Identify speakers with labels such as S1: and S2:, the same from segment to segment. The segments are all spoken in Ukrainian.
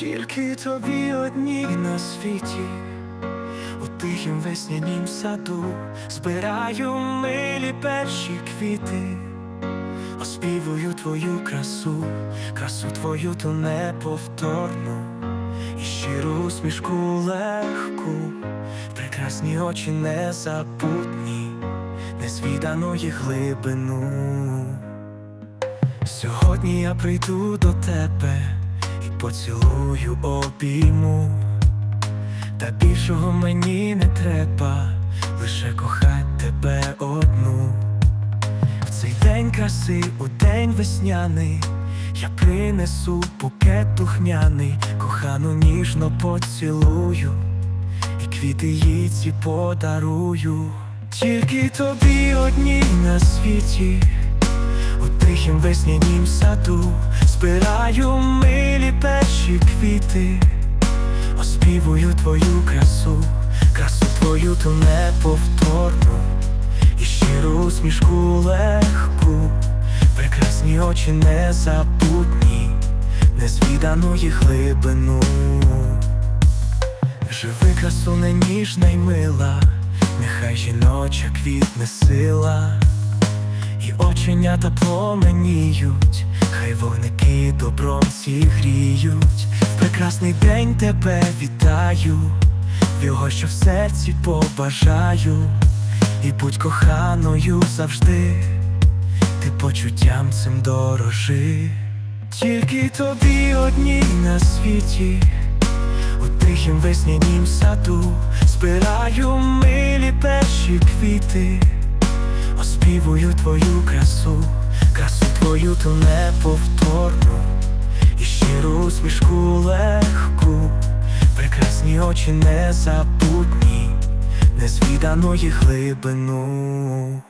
S1: Тільки тобі одній на світі, у тихім веснянім саду збираю милі перші квіти, оспівую твою красу, красу твою ту неповторну, і щиру усмішку легку, прекрасні очі незабутні, незвіданої глибину. Сьогодні я прийду до тебе поцілую обійму, та більшого мені не треба, лише кохать тебе одну. В цей день краси, у день весняний, я принесу букет духмяний, кохану ніжно поцілую, і квіти їй ці подарую. Тільки тобі одній на світі. У тихім веснянім саду збираю милі квіти, оспівую твою красу, красу твою ту неповторну, і щиру усмішку легку, прекрасні очі незабутні, незвіданої глибину. Живи красу не ніжна й мила, нехай жіноча квітне сила. І оченята пламеніють, хай вогники добром ці гріють. Прекрасний день тебе вітаю, в його, що в серці побажаю, і будь коханою завжди, ти почуттям цим дорожи. Тільки тобі одній на світі, у тихім веснянім саду збираю милі перші квіти. Оспівую твою красу, красу твою ту неповторну, і щиру усмішку легку, прекрасні очі незабутні, незвіданої глибину.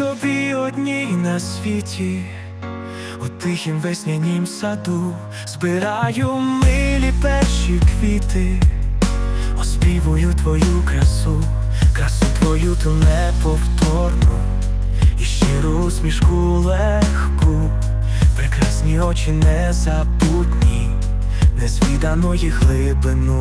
S1: Тобі одній на світі, у тихім веснянім саду збираю милі перші квіти, оспівую твою красу, красу твою ту неповторну, і щиру усмішку легку, прекрасні очі незабутні, незвіданої глибину.